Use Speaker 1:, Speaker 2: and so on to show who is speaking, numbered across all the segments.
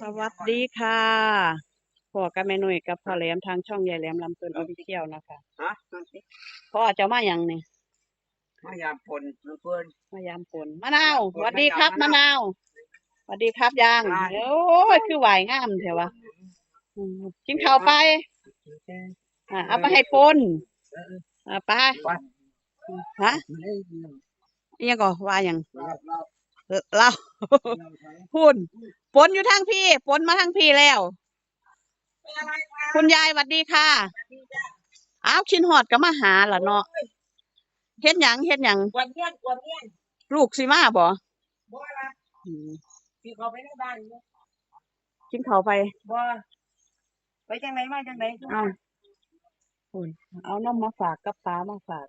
Speaker 1: สวัสดีค่ะพ่อกับแม่หนุ่ยกับพ่อแหลมทางช่องยายแหลมลำเพินออฟฟิเชียลนะคะ
Speaker 2: ฮะนั่นสิ
Speaker 1: พ่อเจะมาอย่างนี่
Speaker 2: มายามพลน้ำเพื่อน
Speaker 1: มายามฝนมะนาวสวัสดีครับมะนาวสวัสดีครับยางโอ้ยคือไหวงามเถอะวะอืมกินข้าวไปอะเอาไปให้ปนเอาไปฮะอิหยังก็ว่าอย่าง เออเราพูนฝนอยู่ทางพี่ฝนมาทางพี่แล้ว คุณยายสวัสดีค่ะ อ้าวชินหอดก็มาหาล่ะเนาะเฮ็ดหยังเฮ็ดหยัง
Speaker 3: กวนเงี้ยนกวนเงี้ยน
Speaker 1: ลูกสิมาบ่
Speaker 3: บ่ละ
Speaker 1: อืม
Speaker 3: พี่เขาไปในบ้านอยู่
Speaker 1: กินข้าวไป
Speaker 3: บ่ไปจังไหนมาจังไหน
Speaker 1: เอาพูนเอาน้ำมาฝากกับปลามาฝาก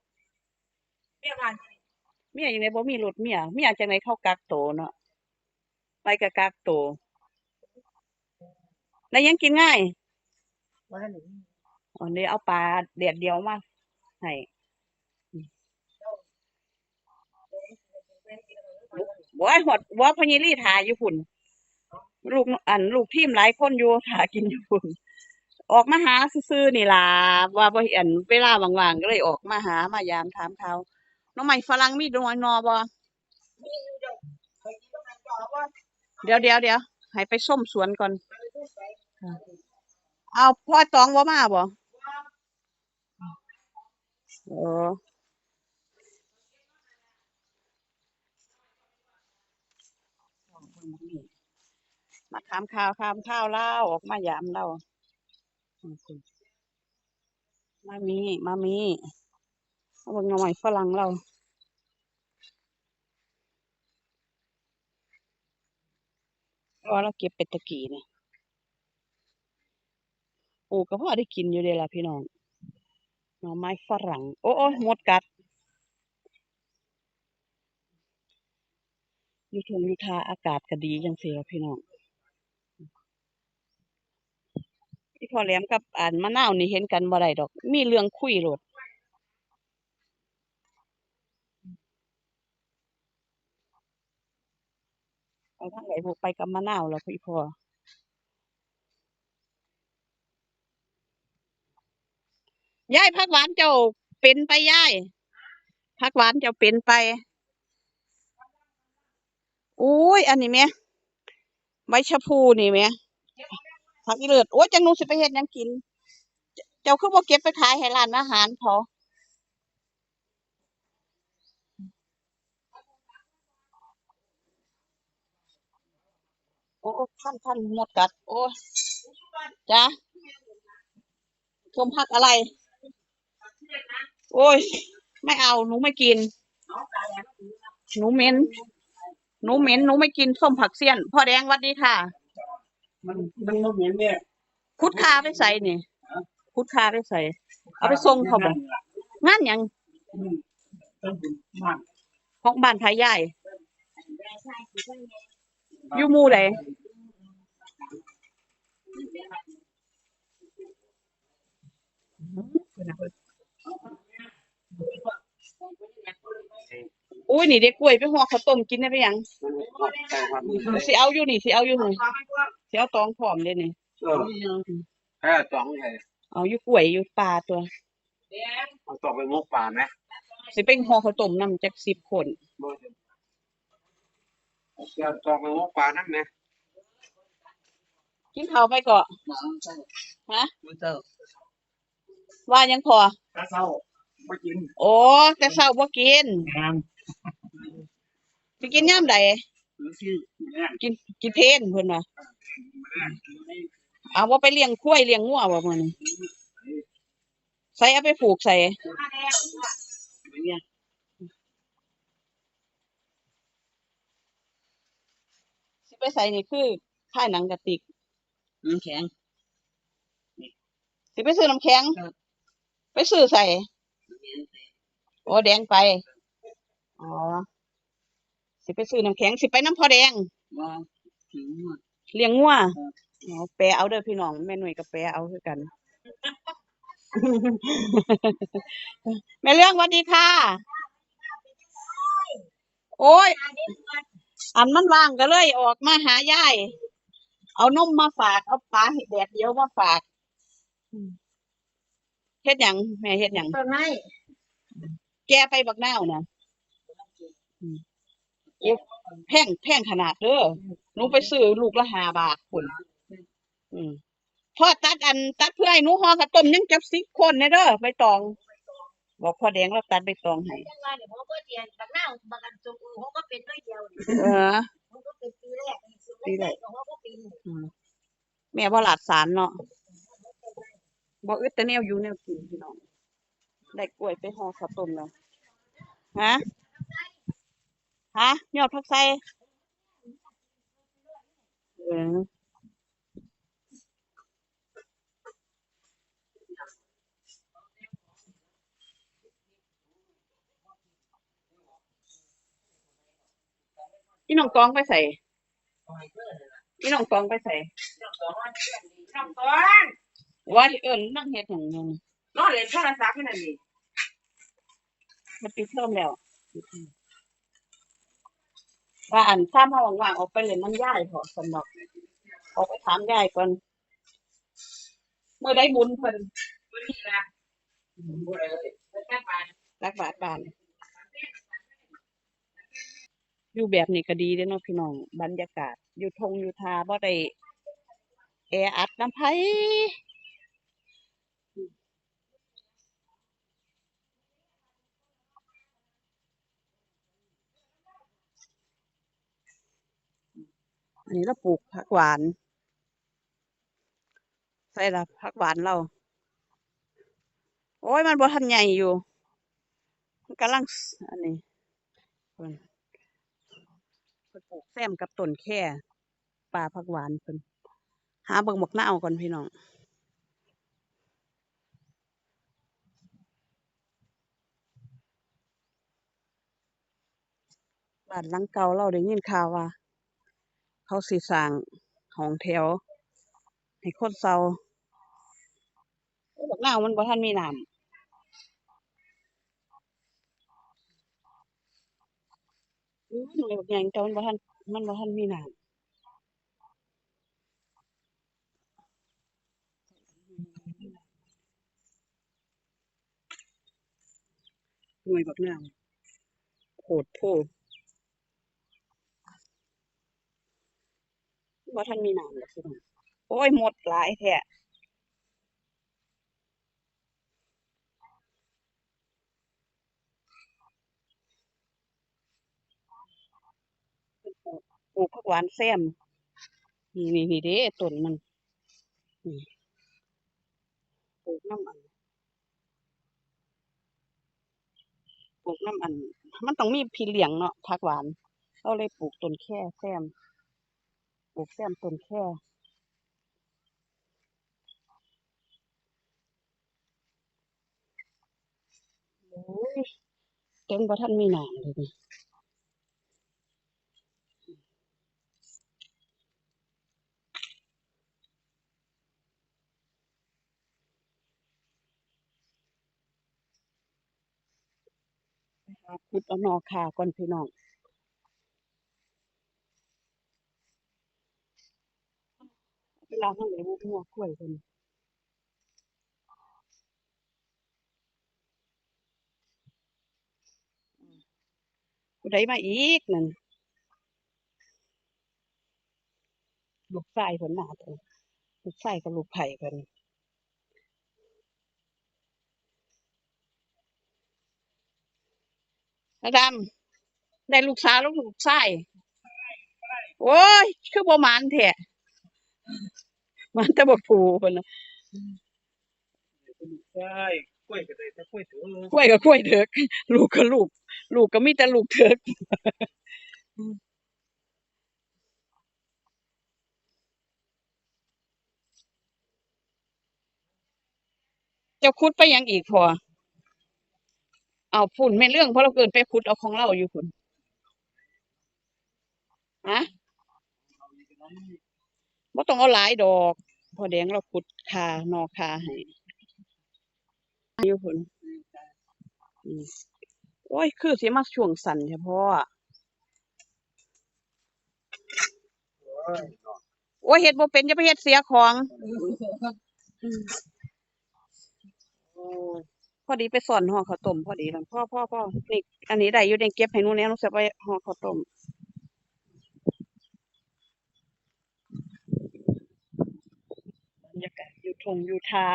Speaker 3: เมียบ้าน
Speaker 1: เมียอยู่ในบ่มีรถเมียเมียจังไดเข้ากักโตเนาะไปกับกักโตแล้วยังกินง่าย
Speaker 3: บ่ทันได้มี
Speaker 1: อ๋อเดี๋ยวเอาปลาเดียดเดียวมาให้บ่ให้หดบ่พญลี่ถ่ายอยู่พุ่นลูกอันลูกทีมหลายคนอยู่ถ่ากินอยู่พุ่นออกมาหาซื่อนี่ล่ะว่าบ่เห็นเวลาว่างๆก็เลยออกมาหามายามถามเขา น้องใหม่ฝรั่งมีดน้อยนอบ่
Speaker 3: มีอยู่เจ้าไปกินกับมันจ่อบ่
Speaker 1: เดี๋ยวเดี๋ยวเดี๋ยวให้ไปส้มสวนก่อน
Speaker 3: ไปทุกไป
Speaker 1: เอาพ่อตองบ่มาบ่เออมาถามข่าวถามข้าวเล่าออกมายามเล่ามามี มามี เอาเงหน่อยฝรั่งเราอ๋อเราเก็บเป็ดตะกี้เนี่ยปลูกก็พอได้กินอยู่เดะล่ะพี่น้องหน่อไม้ฝรั่ง โอ้โอ้หมดกัดอยู่ทงอยู่ทาอากาศก็ดีจังซี่ล่ะพี่น้องที่พอแหลมกับอ่านมะนาวนี่เห็นกันบ่ได้ดอก มีเรื่องคุยโลด ทางไหนไปกับมะนาวแล้วพี่พอยายผักหวานเจ้าเป็นไปยายผักหวานเจ้าเป็นไปอุ้ยอันนี้แหม่ใบชะพูนี่แหม่ผักอีเลือดโอ้ยจังนูสิไปเฮ็ดยังกิน เจ้าคือบ่เก็บไปขายให้ร้านอาหารพอ อ้โอ้ท่านท่านหมดกัด โอ้ยจ้าชมผักอะไร โอ้ย ไม่เอา หนูไม่กิน
Speaker 3: เอาตาแหลม
Speaker 1: หนูเหม็น หนูเหม็น หนูไม่กินส้มผักเสี้ยน พ่อแดงหวัดดีค่ะ
Speaker 2: มันมันบ่เหม็นเนี่ย
Speaker 1: คุดคาไปใส่นี่คุดคาไปใส่ เอาไปส่งเขาบ่งานหยัง
Speaker 2: ต้องบุญมาก
Speaker 1: ของบ้านพายาย อยู่หมู่ใดอุ้ยนี่เด็กกล้วยไปห่อข้าวต้มกินได้ไปยัง
Speaker 2: แต่ความ
Speaker 1: สิเอาอยู่นี่สิเอาอยู่นี่สิเอาตองพร้อมเด้นี่
Speaker 2: เออแค่สองเลย
Speaker 1: เอาอยู่กล้วยอยู่ปลาตัว
Speaker 2: เอาต่อไปมุกป่าไหม
Speaker 1: สิเป็นห่อข้าวต้มนำจัก10คน
Speaker 2: เดี๋ยวต่อไปมุกป่านั่นไหม
Speaker 1: กินข้าวไปก่อนฮะ
Speaker 2: มื้อเช้า
Speaker 1: ว่ายังพอ
Speaker 2: ถ้าเช้าไม่กิน
Speaker 1: โอ้แต่เช้าบ่กิน
Speaker 2: งาน
Speaker 1: สิกินยามใด
Speaker 2: หรือที่เนี่ย
Speaker 1: กินกินเพลนเพิ่นว่าเอาว่าไปเลี้ยงควายเลี้ยงงัวบ่มื้อนี้ใส่เอาไปผูกใส่
Speaker 2: เนี่ย
Speaker 1: สิ ไปใส่นี่คือค่ายหนังกระติก
Speaker 2: น้ำแข็ง
Speaker 1: สิไปซื้อน้ำแข็ง
Speaker 2: ครับ
Speaker 1: ไปซื้อใส่ โอ้แดงไป อ๋อ สิไปซื้อน้ำแข็ง สิไปน้ำพอแดง
Speaker 2: ว่าถึงว่า
Speaker 1: เลี้ยงงัวอ๋อแปลเอาเด้อพี่น้องแม่หนุ่ยกับแปลเอาคือกัน แม่เรื่องสวัสดีค่ะ โอ้ย อันมันว่างก็เลยออกมาหายาย เอานมมาฝาก เอาปลาเห็ดแดดเดียวมาฝากอืมเฮ็ดหยังแม่เฮ็ดหยัง
Speaker 3: ต้นไม้
Speaker 1: แกไปบักนาวน่ะอืมโอ้แพงแพงขนาดเด้อหนูไปซื้อลูกละห้าบาทพุ่นอืมพอตัดอันตัดเพื่อให้หนูห่อข้าวต้มยังจับสิคนแน่เด้อใบตอง บอกพ่อแดงเราตัดใบตองให้
Speaker 3: ยังไงเดี๋ยวเขาก็เตียนบักหน้าบักกันจุกเขาก็เป็นด้วยเดียว
Speaker 1: เออ
Speaker 3: เขาก็เป็นปีแรกปีแรกเขาก็ปี
Speaker 1: อืมแม่บ่หลาดสารเนาะบ่อึดแต่แนวอยู่แนวกินพี่น้องได้กล้วยไปห่อข้าวต้มแล้วฮะฮะยอดผักไส้เออ พี่น้องกองไปใส่พี่น้องกองไปใส่
Speaker 3: น้ำต้น
Speaker 1: ว่าที่เอิญนั่งเฮ็ดอย่างหนึง
Speaker 3: นอนเล่นโทรศัพท์นั่นนี่
Speaker 1: มันปิดเทอมแล้วว่าอันซ้ำเฮาว่างๆออกไปเล่นน้ำย่ายพอสำหรับออกไปถามยายก่อนเมื่อได้บุญเพิ่น
Speaker 3: วันนี้นะเป็นแค่ปาน
Speaker 1: รักบาทบาน อยู่แบบนี้ก็ดีเด้อเนาะพี่น้อง บรรยากาศ อยู่ทงอยู่ทาบ่ได้แออัดน้ำไผอันนี้เราปลูกผักหวาน ใส่ละผักหวานเรา โอ้ยมันบ่ทันใหญ่อยู่ มันกำลังอันนี้เพิ่นเพิ่นปลูก แซมกับต้นแค่ป่าผักหวานเพิ่นหาเบิ่งหมกหน้าวก่อนพี่น้องบ้านหลังเก่าเราได้ยินข่าวว่า เขาสิสร้างหองแถว ให้คนเซาโอ้บักนามันบ่ทันมีน้ำอื้อหน่วยบักใหญ่แต่มันบ่ทัน มันบ่ทันมีน้ำหน่วยบักนโหดโพดบ่ทันมีน้ำเลยพี่น้อโอ้ยหมดหลายแท้ ปลูกผักหวานแซมนี่นี่นี่เด้ต้นมันนี่ปลูกน้ำอันปลูกน้ำอัน มันต้องมีพี่เลี้ยงเนาะผักหวานเราเลยปลูกต้นแค่แซมปลูกแซมต้นแค่โอ้ยเต็มบ่ทันมีหนามเลยนี่ ขุดเอาหนอขาก่อนพี่น้องเวลาทั้งไหนบุกหัวกล้วยคนผู้ใดมาอีกนั่นลูกชายเพิ่นมาเพิ่นลูกชายกับลูกไผ่เพิ่น นะดำได้ลูกสาวแล้วลูกชายโอ้ย คือบ่หมานแท้หมันแต่บ่ผูเพิ่นน่ะ
Speaker 4: ใช่กล้วยก็ได้แต่กล้วยถือก
Speaker 1: ล้วยก็กล้วยเถิกลูกก็ลูก ลูกก็มีแต่ลูกเถิกเจ้าคุดไปหยังอีกพอ เอาพุ่นแม่เรื่องเพราะเราเกินไปคุดเอาของเราอยู่พุ่นฮะบ่ต้องเอาหลายดอก พอแดงเราคุดคานอคาให้อยู่พุ่นโอ้ย คือสิมาช่วงสั่นเฉพาะ
Speaker 4: โอ้ย
Speaker 1: โอ้ยเฮ็ดบ่เป็นอย่าไปเฮ็ดเสียของ พอดีไปสอนห่อข้าวต้มพอดีแล้วพ่อพ่อพ่อนี่อันนี้ได้อยู่ในเก็บให้หนูแหน่หนูสิไปห่อข้าวต้มบรรยากาศอยู่ทงอยู่ทา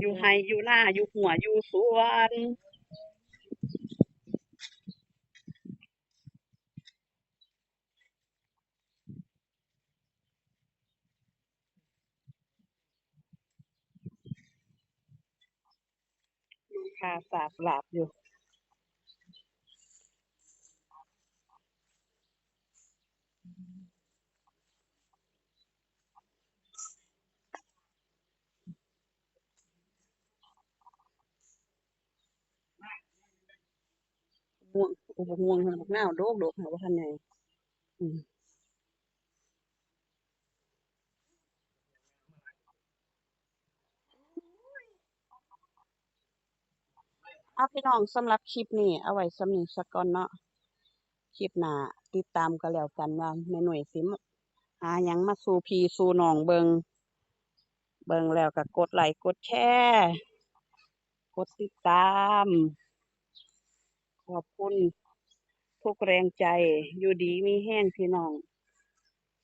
Speaker 1: อยู่ไฮอยู่หน้าอยู่หัวอยู่สวน คาสาบหลาบอยู่ ม่วงโอ้โหม่วงมันบักหนาวโดกโดกหาว่าทันไงอืม เอาพี่น้องสำหรับคลิปนี้เอาไว้สำนี้สักก่อนเนาะคลิปหน้าติดตามกันแล้วกันว่าแม่หน่วยสิมหายังมาสู่พีสู่น้องเบิงเบิงแล้วก็กดไลค์กดแชร์กดติดตาม ขอบคุณทุกแรงใจอยู่ดีมีแห้งพี่น้อง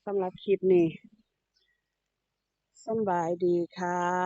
Speaker 1: สำหรับคลิปนี้สบายดีค่ะ